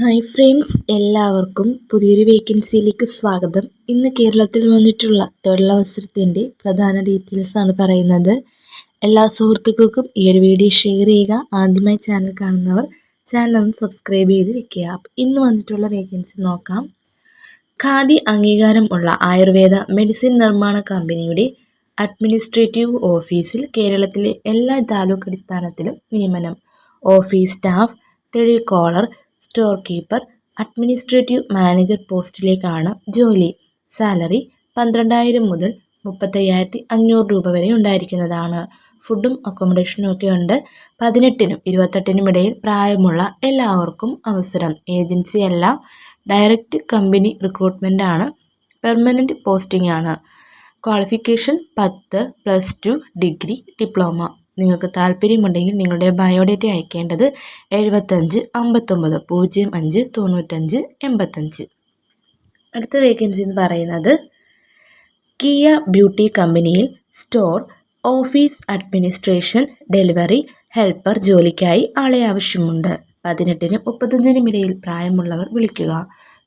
Hi friends എല്ലാവർക്കും പുതിയൊരു വേക്കൻസിയിലേക്ക് സ്വാഗതം. ഇന്ന് കേരളത്തിൽ വന്നിട്ടുള്ള തൊഴിലവസരത്തിന്റെ പ്രധാന ഡീറ്റെയിൽസ് ആണ് പറയുന്നത്. എല്ലാ സുഹൃത്തുക്കൾക്കും ഈ ഒരു വീഡിയോ ഷെയർ ചെയ്യുക. ആദ്യമായി ചാനൽ കാണുന്നവർ ചാനൽ ഒന്ന് സബ്സ്ക്രൈബ് ചെയ്ത് വെക്കുക. ഇന്ന് വന്നിട്ടുള്ള വേക്കൻസി നോക്കാം. ഖാദി അംഗീകാരം ഉള്ള ആയുർവേദ മെഡിസിൻ നിർമ്മാണ കമ്പനിയുടെ അഡ്മിനിസ്ട്രേറ്റീവ് ഓഫീസിൽ കേരളത്തിലെ എല്ലാ താലൂക്ക് അടിസ്ഥാനത്തിലും നിയമനം office staff telecaller store keeper administrative manager പോസ്റ്റിലേക്കാണ് ജോലി. സാലറി പന്ത്രണ്ടായിരം മുതൽ മുപ്പത്തയ്യായിരത്തി അഞ്ഞൂറ് രൂപ വരെ ഉണ്ടായിരിക്കുന്നതാണ്. ഫുഡും അക്കോമഡേഷനും ഒക്കെ ഉണ്ട്. പതിനെട്ടിനും ഇരുപത്തെട്ടിനും ഇടയിൽ പ്രായമുള്ള എല്ലാവർക്കും അവസരം. ഏജൻസി അല്ല ഡയറക്റ്റ് കമ്പനി റിക്രൂട്ട്മെന്റ് ആണ് പെർമനന്റ് പോസ്റ്റിംഗ് ആണ്. ക്വാളിഫിക്കേഷൻ പത്ത് പ്ലസ് ടു ഡിഗ്രി ഡിപ്ലോമ. നിങ്ങൾക്ക് താല്പര്യമുണ്ടെങ്കിൽ നിങ്ങളുടെ ബയോഡേറ്റ അയക്കേണ്ടത് എഴുപത്തഞ്ച് അമ്പത്തൊമ്പത് പൂജ്യം അഞ്ച് തൊണ്ണൂറ്റഞ്ച് എൺപത്തഞ്ച്. അടുത്ത വേക്കൻസി എന്ന് പറയുന്നത് കിയ ബ്യൂട്ടി കമ്പനിയിൽ store office administration delivery helper ജോലിക്കായി ആളെ ആവശ്യമുണ്ട്. പതിനെട്ടിനും മുപ്പത്തഞ്ചിനും ഇടയിൽ പ്രായമുള്ളവർ വിളിക്കുക.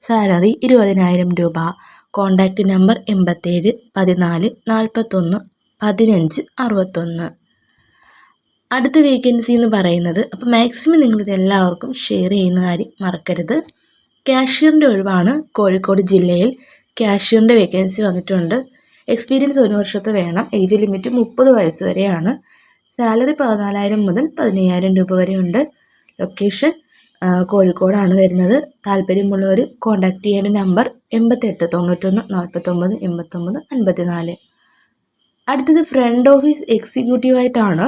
സാലറി ഇരുപതിനായിരം രൂപ. കോൺടാക്റ്റ് നമ്പർ എൺപത്തേഴ് പതിനാല് നാൽപ്പത്തൊന്ന് പതിനഞ്ച് അറുപത്തൊന്ന്. അടുത്ത വേക്കൻസി എന്ന് പറയുന്നത് അപ്പോൾ മാക്സിമം നിങ്ങളിത് എല്ലാവർക്കും ഷെയർ ചെയ്യുന്ന കാര്യം മറക്കരുത്. കാഷ്യറിന്റെ ഒഴിവാണ് കോഴിക്കോട് ജില്ലയിൽ കാഷ്യറിന്റെ വേക്കൻസി വന്നിട്ടുണ്ട്. എക്സ്പീരിയൻസ് ഒരു വർഷത്തെ വേണം. ഏജ് ലിമിറ്റ് മുപ്പത് വയസ്സ് വരെയാണ്. സാലറി പതിനാലായിരം മുതൽ പതിനയ്യായിരം രൂപ വരെ ഉണ്ട്. ലൊക്കേഷൻ കോഴിക്കോടാണ് വരുന്നത്. താല്പര്യമുള്ളവർ കോൺടാക്റ്റ് ചെയ്യേണ്ട നമ്പർ എൺപത്തെട്ട് തൊണ്ണൂറ്റൊന്ന് നാൽപ്പത്തൊമ്പത് എൺപത്തൊമ്പത് അൻപത്തിനാല്. അടുത്തത് ഫ്രണ്ട് ഓഫീസ് എക്സിക്യൂട്ടീവായിട്ടാണ്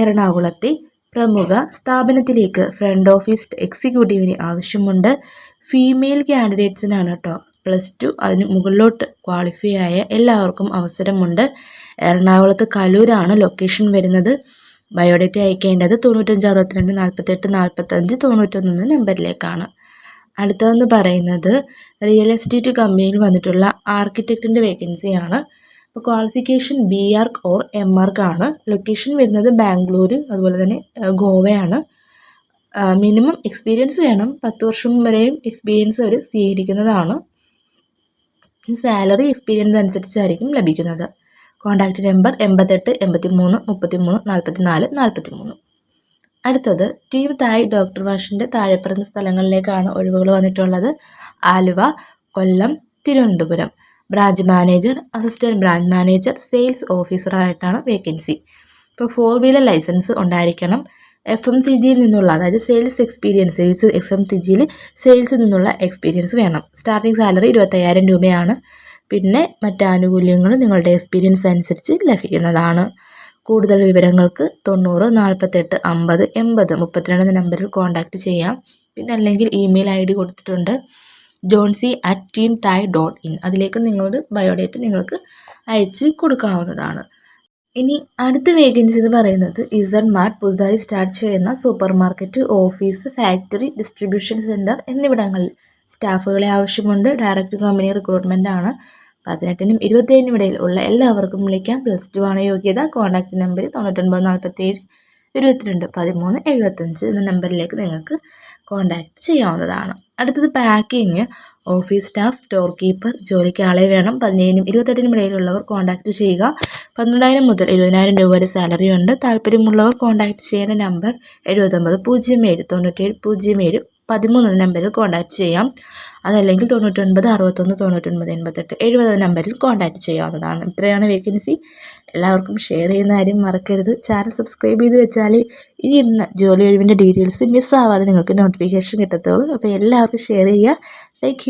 എറണാകുളത്തെ പ്രമുഖ സ്ഥാപനത്തിലേക്ക് ഫ്രണ്ട് ഓഫീസ് എക്സിക്യൂട്ടീവിന് ആവശ്യമുണ്ട്. ഫീമെയിൽ ക്യാൻഡിഡേറ്റ്സിനാണ് കേട്ടോ പ്ലസ് ടു അതിന് മുകളിലോട്ട് ക്വാളിഫൈ ആയ എല്ലാവർക്കും അവസരമുണ്ട്. എറണാകുളത്ത് കലൂരാണ് ലൊക്കേഷൻ വരുന്നത്. ബയോഡേറ്റ അയക്കേണ്ടത് തൊണ്ണൂറ്റഞ്ച് അറുപത്തിരണ്ട് നാൽപ്പത്തെട്ട് നാൽപ്പത്തഞ്ച് തൊണ്ണൂറ്റൊന്ന് നമ്പറിലേക്കാണ്. അടുത്തതെന്ന് പറയുന്നത് റിയൽ എസ്റ്റേറ്റ് കമ്പനിയിൽ വന്നിട്ടുള്ള ആർക്കിടെക്റ്റിന്റെ വേക്കൻസിയാണ് അപ്പോൾ qualification B Arch or M Arch ആണ്. ലൊക്കേഷൻ വരുന്നത് ബാംഗ്ലൂർ അതുപോലെ തന്നെ ഗോവയാണ്. മിനിമം എക്സ്പീരിയൻസ് വേണം. പത്ത് വർഷം വരെയും എക്സ്പീരിയൻസ് അവർ സ്വീകരിക്കുന്നതാണ്. സാലറി എക്സ്പീരിയൻസ് അനുസരിച്ചായിരിക്കും ലഭിക്കുന്നത്. കോൺടാക്റ്റ് നമ്പർ എൺപത്തെട്ട് എൺപത്തി മൂന്ന് മുപ്പത്തി മൂന്ന് നാൽപ്പത്തി നാല് നാൽപ്പത്തി മൂന്ന് അടുത്തത് ടീം തായ് ഡോക്ടർ വാഷിന്റെ താഴെപ്പറയുന്ന സ്ഥലങ്ങളിലേക്കാണ് ഒഴിവുകൾ വന്നിട്ടുള്ളത്. Aluva Kollam Thiruvananthapuram. Branch manager assistant branch manager sales ഓഫീസറായിട്ടാണ് vacancy ഇപ്പോൾ ഫോർ വീലർ ലൈസൻസ് ഉണ്ടായിരിക്കണം. എഫ് എം സി ജിയിൽ നിന്നുള്ള അതായത് sales experience sales F M C ജിയിൽ സെയിൽസിൽ നിന്നുള്ള എക്സ്പീരിയൻസ് വേണം. സ്റ്റാർട്ടിംഗ് സാലറി ഇരുപത്തയ്യായിരം രൂപയാണ്. പിന്നെ മറ്റ് ആനുകൂല്യങ്ങൾ നിങ്ങളുടെ എക്സ്പീരിയൻസ് അനുസരിച്ച് ലഭിക്കുന്നതാണ്. കൂടുതൽ വിവരങ്ങൾക്ക് തൊണ്ണൂറ് നാൽപ്പത്തെട്ട് അമ്പത് എൺപത് മുപ്പത്തിരണ്ട് നമ്പറിൽ കോൺടാക്റ്റ് ചെയ്യാം. പിന്നെ അല്ലെങ്കിൽ ഇമെയിൽ ഐ ഡി കൊടുത്തിട്ടുണ്ട്. Johnsy at team thai dot in അതിലേക്ക് നിങ്ങളുടെ ബയോഡേറ്റ നിങ്ങൾക്ക് അയച്ച് കൊടുക്കാവുന്നതാണ്. ഇനി അടുത്ത വേക്കൻസി എന്ന് പറയുന്നത് ഇസഡ് മാർട്ട് പുതുതായി സ്റ്റാർട്ട് ചെയ്യുന്ന super market office factory distribution centre എന്നിവിടങ്ങളിൽ. സ്റ്റാഫുകളെ ആവശ്യമുണ്ട്. ഡയറക്റ്റ് കമ്പനി റിക്രൂട്ട്മെന്റ് ആണ്. പതിനെട്ടിനും ഇരുപത്തേഴിനും ഇടയിൽ ഉള്ള എല്ലാവർക്കും വിളിക്കാം. പ്ലസ് ടു ആണ് യോഗ്യത. കോൺടാക്റ്റ് നമ്പർ തൊണ്ണൂറ്റൊൻപത് നാൽപ്പത്തേഴ് ഇരുപത്തിരണ്ട് പതിമൂന്ന് എഴുപത്തഞ്ച് എന്ന നമ്പറിലേക്ക് നിങ്ങൾക്ക് കോൺടാക്റ്റ് ചെയ്യാവുന്നതാണ്. അടുത്തത് packing office staff store keeper ജോലിക്ക് ആളെ വേണം. പതിനേഴിനും ഇരുപത്തെട്ടിനും ഇടയിലുള്ളവർ കോൺടാക്റ്റ് ചെയ്യുക. പന്ത്രണ്ടായിരം മുതൽ എഴുപതിനായിരം രൂപ വരെ സാലറി ഉണ്ട്. താല്പര്യമുള്ളവർ കോൺടാക്റ്റ് ചെയ്യേണ്ട നമ്പർ എഴുപത്തൊമ്പത് പൂജ്യം ഏഴ് തൊണ്ണൂറ്റേഴ് പൂജ്യം ഏഴ് പതിമൂന്ന് നമ്പറിൽ കോൺടാക്റ്റ് ചെയ്യാം. അതല്ലെങ്കിൽ തൊണ്ണൂറ്റൊൻപത് അറുപത്തൊന്ന് തൊണ്ണൂറ്റൊൻപത് എൺപത്തെട്ട് എഴുപത് നമ്പറിൽ കോൺടാക്റ്റ് ചെയ്യാവുന്നതാണ്. ഇത്രയാണ് വേക്കൻസി എല്ലാവർക്കും ഷെയർ ചെയ്യുന്ന കാര്യം മറക്കരുത്. ചാനൽ സബ്സ്ക്രൈബ് ചെയ്ത് വെച്ചാൽ ഈ ഇന്ന ജോലി ഒഴിവിന്റെ ഡീറ്റെയിൽസ് മിസ്സാവാതെ നിങ്ങൾക്ക് നോട്ടിഫിക്കേഷൻ കിട്ടത്തുള്ളൂ. അപ്പോൾ എല്ലാവർക്കും ഷെയർ ചെയ്യുക. താങ്ക്